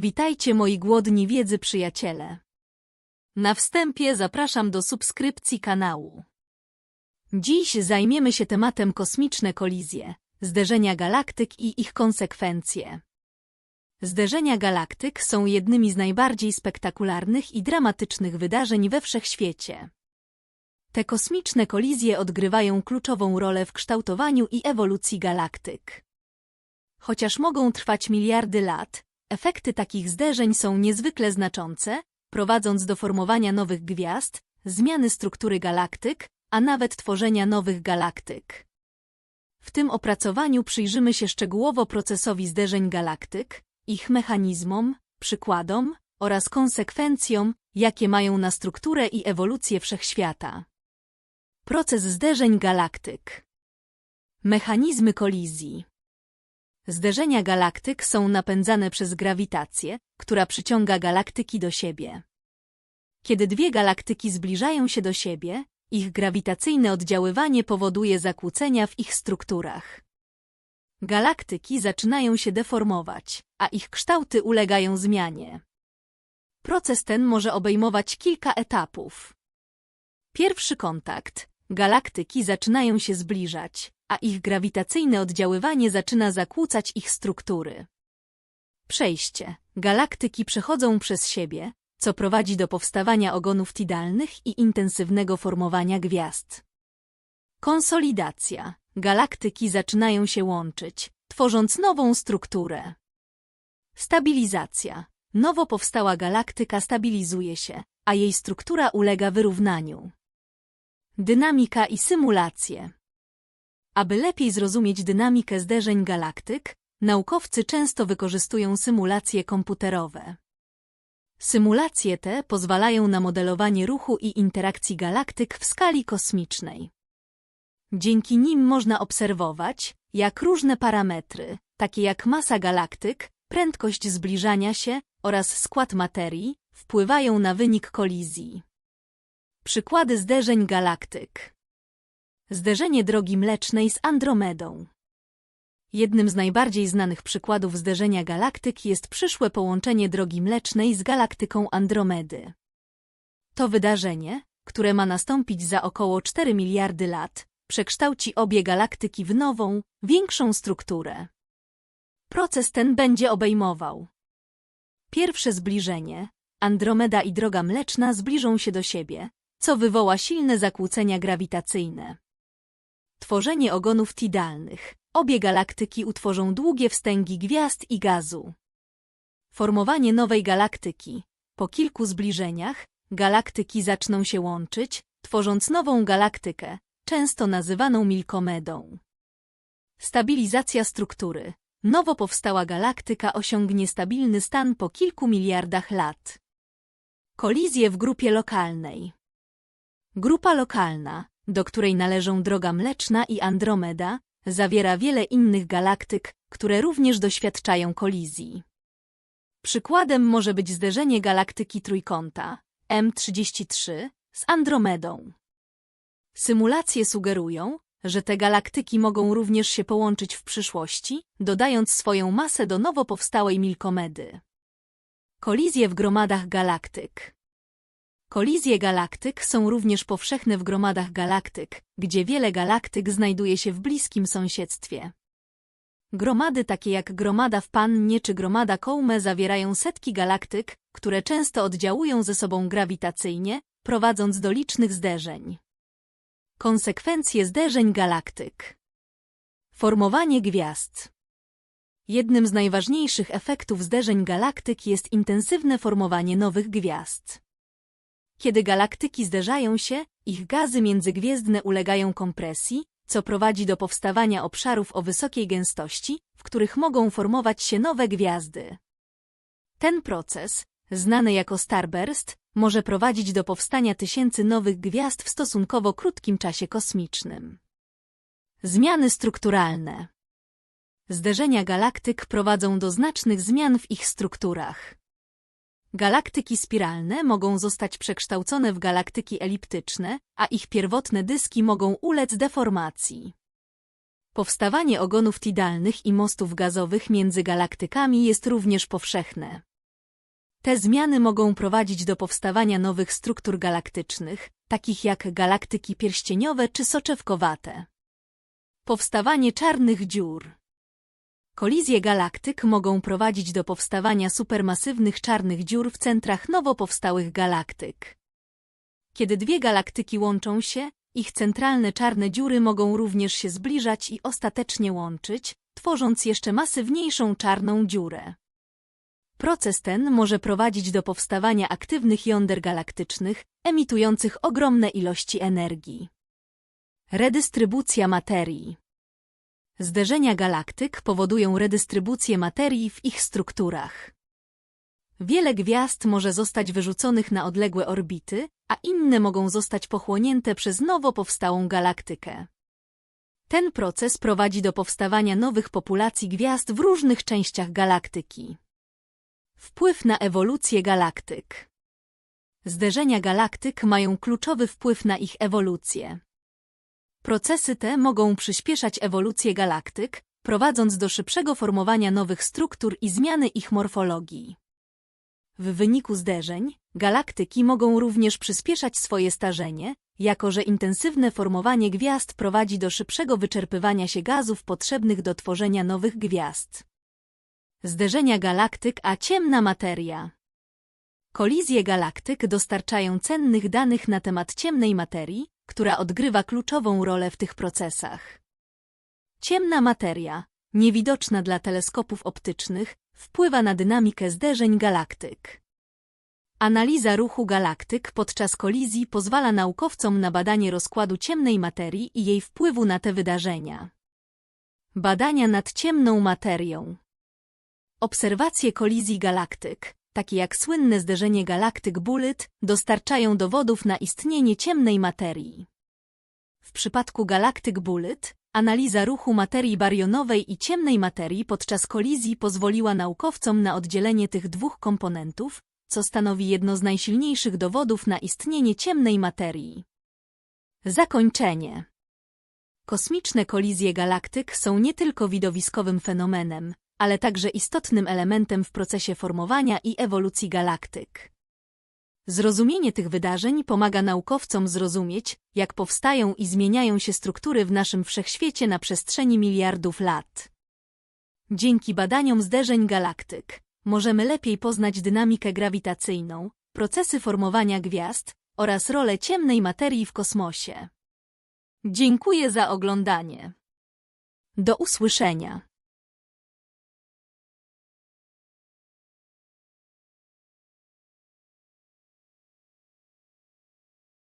Witajcie moi głodni wiedzy przyjaciele. Na wstępie zapraszam do subskrypcji kanału. Dziś zajmiemy się tematem kosmiczne kolizje, zderzenia galaktyk i ich konsekwencje. Zderzenia galaktyk są jednymi z najbardziej spektakularnych i dramatycznych wydarzeń we wszechświecie. Te kosmiczne kolizje odgrywają kluczową rolę w kształtowaniu i ewolucji galaktyk. Chociaż mogą trwać miliardy lat, efekty takich zderzeń są niezwykle znaczące, prowadząc do formowania nowych gwiazd, zmiany struktury galaktyk, a nawet tworzenia nowych galaktyk. W tym opracowaniu przyjrzymy się szczegółowo procesowi zderzeń galaktyk, ich mechanizmom, przykładom oraz konsekwencjom, jakie mają na strukturę i ewolucję wszechświata. Proces zderzeń galaktyk Mechanizmy kolizji Zderzenia galaktyk są napędzane przez grawitację, która przyciąga galaktyki do siebie. Kiedy dwie galaktyki zbliżają się do siebie, ich grawitacyjne oddziaływanie powoduje zakłócenia w ich strukturach. Galaktyki zaczynają się deformować, a ich kształty ulegają zmianie. Proces ten może obejmować kilka etapów. Pierwszy kontakt. Galaktyki zaczynają się zbliżać, a ich grawitacyjne oddziaływanie zaczyna zakłócać ich struktury. Przejście. Galaktyki przechodzą przez siebie, co prowadzi do powstawania ogonów tidalnych i intensywnego formowania gwiazd. Konsolidacja. Galaktyki zaczynają się łączyć, tworząc nową strukturę. Stabilizacja. Nowo powstała galaktyka stabilizuje się, a jej struktura ulega wyrównaniu. Dynamika i symulacje. Aby lepiej zrozumieć dynamikę zderzeń galaktyk, naukowcy często wykorzystują symulacje komputerowe. Symulacje te pozwalają na modelowanie ruchu i interakcji galaktyk w skali kosmicznej. Dzięki nim można obserwować, jak różne parametry, takie jak masa galaktyk, prędkość zbliżania się oraz skład materii, wpływają na wynik kolizji. Przykłady zderzeń galaktyk Zderzenie drogi mlecznej z Andromedą Jednym z najbardziej znanych przykładów zderzenia galaktyk jest przyszłe połączenie drogi mlecznej z galaktyką Andromedy. To wydarzenie, które ma nastąpić za około 4 miliardy lat, przekształci obie galaktyki w nową, większą strukturę. Proces ten będzie obejmował Pierwsze zbliżenie. Andromeda i droga mleczna zbliżą się do siebie, co wywoła silne zakłócenia grawitacyjne. Tworzenie ogonów tidalnych. Obie galaktyki utworzą długie wstęgi gwiazd i gazu. Formowanie nowej galaktyki. Po kilku zbliżeniach, galaktyki zaczną się łączyć, tworząc nową galaktykę, często nazywaną Milkomedą. Stabilizacja struktury. Nowo powstała galaktyka osiągnie stabilny stan po kilku miliardach lat. Kolizje w grupie lokalnej. Grupa lokalna, do której należą Droga Mleczna i Andromeda, zawiera wiele innych galaktyk, które również doświadczają kolizji. Przykładem może być zderzenie galaktyki trójkąta M33 z Andromedą. Symulacje sugerują, że te galaktyki mogą również się połączyć w przyszłości, dodając swoją masę do nowo powstałej Milkomedy. Kolizje w gromadach galaktyk Kolizje galaktyk są również powszechne w gromadach galaktyk, gdzie wiele galaktyk znajduje się w bliskim sąsiedztwie. Gromady takie jak gromada w Pannie czy gromada Kołme zawierają setki galaktyk, które często oddziałują ze sobą grawitacyjnie, prowadząc do licznych zderzeń. Konsekwencje zderzeń galaktyk Formowanie gwiazd Jednym z najważniejszych efektów zderzeń galaktyk jest intensywne formowanie nowych gwiazd. Kiedy galaktyki zderzają się, ich gazy międzygwiezdne ulegają kompresji, co prowadzi do powstawania obszarów o wysokiej gęstości, w których mogą formować się nowe gwiazdy. Ten proces, znany jako starburst, może prowadzić do powstania tysięcy nowych gwiazd w stosunkowo krótkim czasie kosmicznym. Zmiany strukturalne Zderzenia galaktyk prowadzą do znacznych zmian w ich strukturach. Galaktyki spiralne mogą zostać przekształcone w galaktyki eliptyczne, a ich pierwotne dyski mogą ulec deformacji. Powstawanie ogonów tidalnych i mostów gazowych między galaktykami jest również powszechne. Te zmiany mogą prowadzić do powstawania nowych struktur galaktycznych, takich jak galaktyki pierścieniowe czy soczewkowate. Powstawanie czarnych dziur Kolizje galaktyk mogą prowadzić do powstawania supermasywnych czarnych dziur w centrach nowo powstałych galaktyk. Kiedy dwie galaktyki łączą się, ich centralne czarne dziury mogą również się zbliżać i ostatecznie łączyć, tworząc jeszcze masywniejszą czarną dziurę. Proces ten może prowadzić do powstawania aktywnych jąder galaktycznych, emitujących ogromne ilości energii. Redystrybucja materii Zderzenia galaktyk powodują redystrybucję materii w ich strukturach. Wiele gwiazd może zostać wyrzuconych na odległe orbity, a inne mogą zostać pochłonięte przez nowo powstałą galaktykę. Ten proces prowadzi do powstawania nowych populacji gwiazd w różnych częściach galaktyki. Wpływ na ewolucję galaktyk Zderzenia galaktyk mają kluczowy wpływ na ich ewolucję. Procesy te mogą przyspieszać ewolucję galaktyk, prowadząc do szybszego formowania nowych struktur i zmiany ich morfologii. W wyniku zderzeń, galaktyki mogą również przyspieszać swoje starzenie, jako że intensywne formowanie gwiazd prowadzi do szybszego wyczerpywania się gazów potrzebnych do tworzenia nowych gwiazd. Zderzenia galaktyk a ciemna materia Kolizje galaktyk dostarczają cennych danych na temat ciemnej materii, która odgrywa kluczową rolę w tych procesach. Ciemna materia, niewidoczna dla teleskopów optycznych, wpływa na dynamikę zderzeń galaktyk. Analiza ruchu galaktyk podczas kolizji pozwala naukowcom na badanie rozkładu ciemnej materii i jej wpływu na te wydarzenia. Badania nad ciemną materią Obserwacje kolizji galaktyk, takie jak słynne zderzenie galaktyk Bullet, dostarczają dowodów na istnienie ciemnej materii. W przypadku galaktyk Bullet, analiza ruchu materii barionowej i ciemnej materii podczas kolizji pozwoliła naukowcom na oddzielenie tych dwóch komponentów, co stanowi jedno z najsilniejszych dowodów na istnienie ciemnej materii. Zakończenie Kosmiczne kolizje galaktyk są nie tylko widowiskowym fenomenem, ale także istotnym elementem w procesie formowania i ewolucji galaktyk. Zrozumienie tych wydarzeń pomaga naukowcom zrozumieć, jak powstają i zmieniają się struktury w naszym wszechświecie na przestrzeni miliardów lat. Dzięki badaniom zderzeń galaktyk możemy lepiej poznać dynamikę grawitacyjną, procesy formowania gwiazd oraz rolę ciemnej materii w kosmosie. Dziękuję za oglądanie. Do usłyszenia.